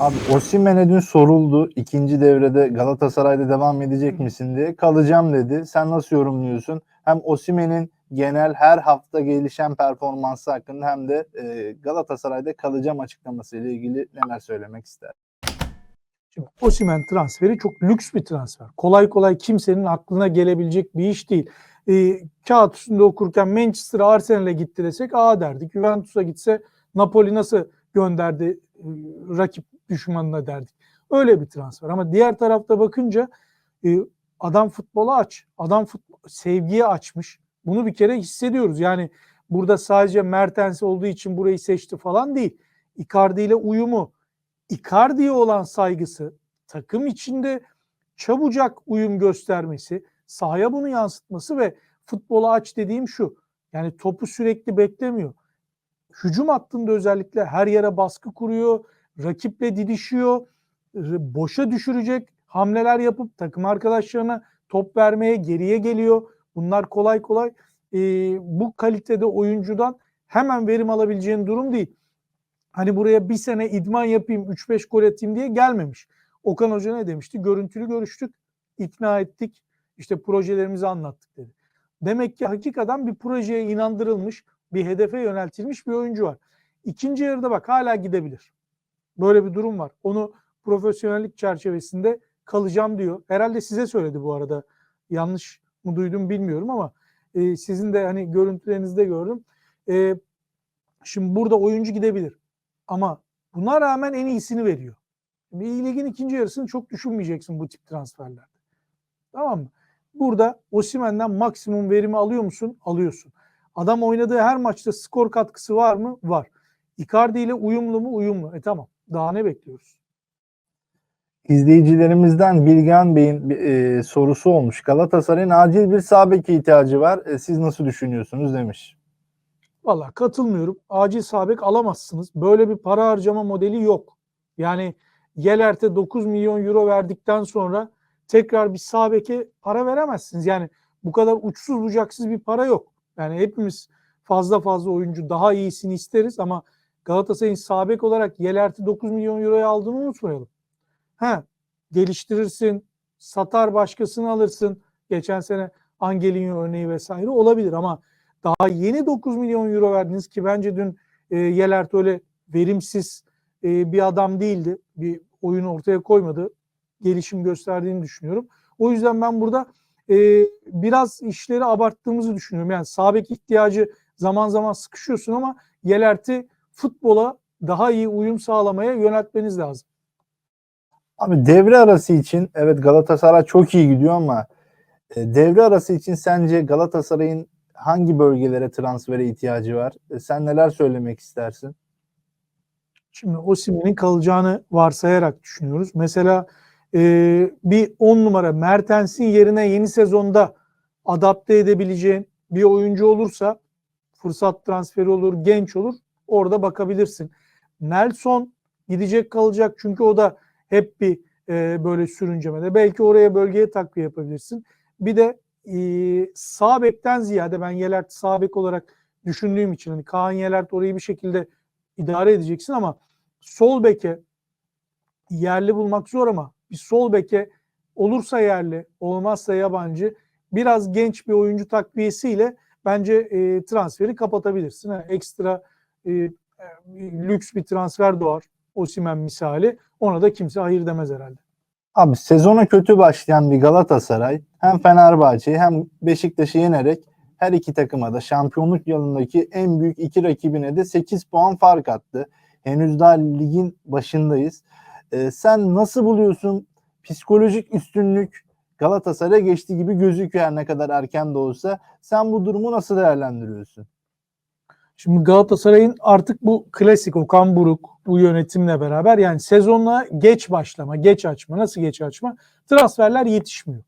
Abi Osimhen'e dün soruldu. ikinci devrede Galatasaray'da devam edecek misin diye. Kalacağım dedi. Sen nasıl yorumluyorsun? Hem Osimhen'in genel her hafta gelişen performansı hakkında hem de e, Galatasaray'da kalacağım açıklaması ile ilgili neler söylemek ister? Şimdi Osimhen transferi çok lüks bir transfer. Kolay kolay kimsenin aklına gelebilecek bir iş değil. E, kağıt üstünde okurken Manchester'a Arsenal'e gitti desek aa derdik. Juventus'a gitse Napoli nasıl gönderdi e, rakip düşmanına derdik. Öyle bir transfer. Ama diğer tarafta bakınca e, adam futbola aç. Adam futbol, sevgiye açmış. Bunu bir kere hissediyoruz. Yani burada sadece Mertens olduğu için burayı seçti falan değil. Icardi ile uyumu, Icardi'ye olan saygısı, takım içinde çabucak uyum göstermesi, sahaya bunu yansıtması ve futbola aç dediğim şu. Yani topu sürekli beklemiyor. Hücum hattında özellikle her yere baskı kuruyor, rakiple didişiyor, boşa düşürecek hamleler yapıp takım arkadaşlarına top vermeye geriye geliyor. Bunlar kolay kolay e, bu kalitede oyuncudan hemen verim alabileceğin durum değil. Hani buraya bir sene idman yapayım, 3-5 gol atayım diye gelmemiş. Okan Hoca ne demişti? Görüntülü görüştük, ikna ettik, işte projelerimizi anlattık dedi. Demek ki hakikaten bir projeye inandırılmış, bir hedefe yöneltilmiş bir oyuncu var. İkinci yarıda bak hala gidebilir. Böyle bir durum var. Onu profesyonellik çerçevesinde kalacağım diyor. Herhalde size söyledi bu arada. Yanlış mı duydum bilmiyorum ama e, sizin de hani görüntülerinizde gördüm. E, şimdi burada oyuncu gidebilir. Ama buna rağmen en iyisini veriyor. Şimdi ligin ikinci yarısını çok düşünmeyeceksin bu tip transferlerde. Tamam mı? Burada Osimhen'den maksimum verimi alıyor musun? Alıyorsun. Adam oynadığı her maçta skor katkısı var mı? Var. Icardi ile uyumlu mu? Uyumlu. E tamam. Daha ne bekliyoruz? İzleyicilerimizden Bilgehan Bey'in e, sorusu olmuş. Galatasaray'ın acil bir sağ beki ihtiyacı var. E, siz nasıl düşünüyorsunuz demiş. Valla katılmıyorum. Acil sabek alamazsınız. Böyle bir para harcama modeli yok. Yani Yelert'e 9 milyon euro verdikten sonra tekrar bir sağ beke para veremezsiniz. Yani bu kadar uçsuz bucaksız bir para yok. Yani hepimiz fazla fazla oyuncu daha iyisini isteriz ama Galatasaray'ın sağ bek olarak Yelert'i 9 milyon euroya aldığını unutmayalım. Ha, geliştirirsin, satar başkasını alırsın. Geçen sene Angelino örneği vesaire olabilir ama daha yeni 9 milyon euro verdiniz ki bence dün e, Yelert öyle verimsiz e, bir adam değildi. Bir oyun ortaya koymadı. Gelişim gösterdiğini düşünüyorum. O yüzden ben burada e, biraz işleri abarttığımızı düşünüyorum. Yani sağ bek ihtiyacı zaman zaman sıkışıyorsun ama Yelert'i futbola daha iyi uyum sağlamaya yöneltmeniz lazım. Abi devre arası için evet Galatasaray çok iyi gidiyor ama e, devre arası için sence Galatasaray'ın hangi bölgelere transfere ihtiyacı var? E, sen neler söylemek istersin? Şimdi Osimhen'in kalacağını varsayarak düşünüyoruz. Mesela e, bir 10 numara Mertens'in yerine yeni sezonda adapte edebileceğin bir oyuncu olursa fırsat transferi olur, genç olur. Orada bakabilirsin. Nelson gidecek kalacak çünkü o da hep bir e, böyle sürüncemede. Belki oraya bölgeye takviye yapabilirsin. Bir de e, sağ bekten ziyade ben Yelert sağ bek olarak düşündüğüm için hani Kaan Yelert orayı bir şekilde idare edeceksin ama sol beke yerli bulmak zor ama bir sol beke olursa yerli, olmazsa yabancı biraz genç bir oyuncu takviyesiyle bence e, transferi kapatabilirsin. Ha, ekstra e, e, lüks bir transfer doğar. Osimhen misali. Ona da kimse hayır demez herhalde. Abi sezona kötü başlayan bir Galatasaray hem Fenerbahçe'yi hem Beşiktaş'ı yenerek her iki takıma da şampiyonluk yolundaki en büyük iki rakibine de 8 puan fark attı. Henüz daha ligin başındayız. Ee, sen nasıl buluyorsun? Psikolojik üstünlük Galatasaray'a geçti gibi gözüküyor her ne kadar erken de olsa. Sen bu durumu nasıl değerlendiriyorsun? Şimdi Galatasaray'ın artık bu klasik Okan Buruk bu yönetimle beraber yani sezonla geç başlama, geç açma. Nasıl geç açma? Transferler yetişmiyor.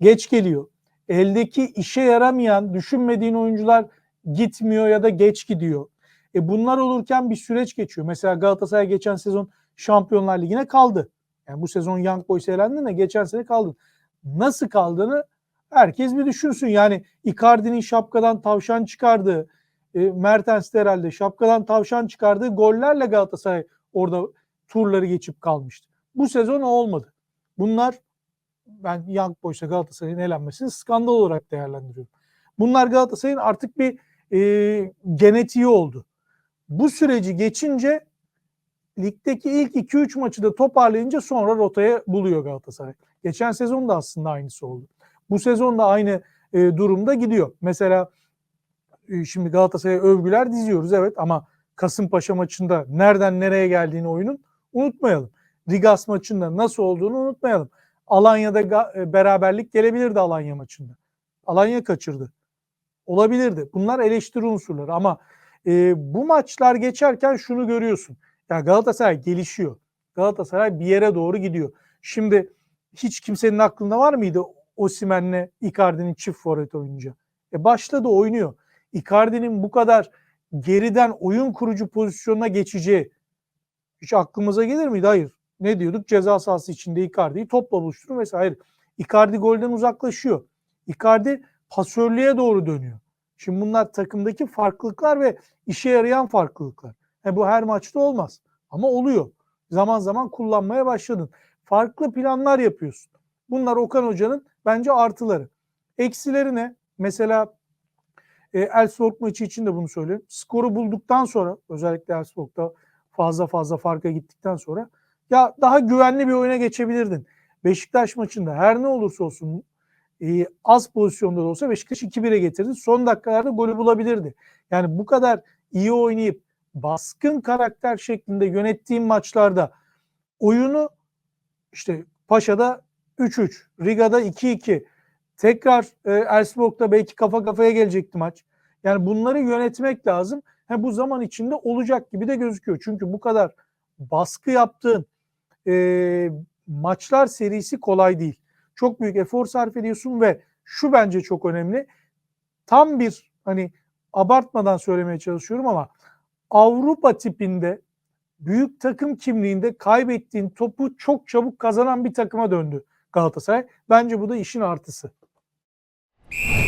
Geç geliyor. Eldeki işe yaramayan, düşünmediğin oyuncular gitmiyor ya da geç gidiyor. E bunlar olurken bir süreç geçiyor. Mesela Galatasaray geçen sezon Şampiyonlar Ligi'ne kaldı. Yani bu sezon Young Boys elendi de geçen sene kaldın. Nasıl kaldığını herkes bir düşünsün. Yani Icardi'nin şapkadan tavşan çıkardığı, e, Mertens de herhalde şapkadan tavşan çıkardığı gollerle Galatasaray orada turları geçip kalmıştı. Bu sezon olmadı. Bunlar ben Young Boys'a Galatasaray'ın elenmesini skandal olarak değerlendiriyorum. Bunlar Galatasaray'ın artık bir e, genetiği oldu. Bu süreci geçince ligdeki ilk 2-3 maçı da toparlayınca sonra rotaya buluyor Galatasaray. Geçen sezon da aslında aynısı oldu. Bu sezon da aynı e, durumda gidiyor. Mesela şimdi Galatasaray'a övgüler diziyoruz evet ama Kasımpaşa maçında nereden nereye geldiğini oyunun unutmayalım. Rigas maçında nasıl olduğunu unutmayalım. Alanya'da e, beraberlik gelebilirdi Alanya maçında. Alanya kaçırdı. Olabilirdi. Bunlar eleştiri unsurları ama e, bu maçlar geçerken şunu görüyorsun. Ya Galatasaray gelişiyor. Galatasaray bir yere doğru gidiyor. Şimdi hiç kimsenin aklında var mıydı Osimhen'le Icardi'nin çift forvet oyuncu? E başladı oynuyor. Icardi'nin bu kadar geriden oyun kurucu pozisyonuna geçeceği hiç aklımıza gelir miydi? Hayır. Ne diyorduk? Ceza sahası içinde Icardi'yi topla buluşturun vesaire. Hayır. Icardi golden uzaklaşıyor. Icardi pasörlüğe doğru dönüyor. Şimdi bunlar takımdaki farklılıklar ve işe yarayan farklılıklar. He, bu her maçta olmaz ama oluyor. Zaman zaman kullanmaya başladın. Farklı planlar yapıyorsun. Bunlar Okan Hoca'nın bence artıları. Eksileri ne? Mesela e, Elfsborg maçı için de bunu söylüyorum. Skoru bulduktan sonra özellikle Elfsborg'da fazla fazla farka gittikten sonra ya daha güvenli bir oyuna geçebilirdin. Beşiktaş maçında her ne olursa olsun e, az pozisyonda da olsa Beşiktaş 2-1'e getirdi. Son dakikalarda golü bulabilirdi. Yani bu kadar iyi oynayıp baskın karakter şeklinde yönettiğim maçlarda oyunu işte Paşa'da 3-3, Riga'da 2-2, tekrar e, Elfsborg'da belki kafa kafaya gelecekti maç. Yani bunları yönetmek lazım. Ha, bu zaman içinde olacak gibi de gözüküyor. Çünkü bu kadar baskı yaptığın e, maçlar serisi kolay değil. Çok büyük efor sarf ediyorsun ve şu bence çok önemli. Tam bir hani abartmadan söylemeye çalışıyorum ama Avrupa tipinde büyük takım kimliğinde kaybettiğin topu çok çabuk kazanan bir takıma döndü Galatasaray. Bence bu da işin artısı. you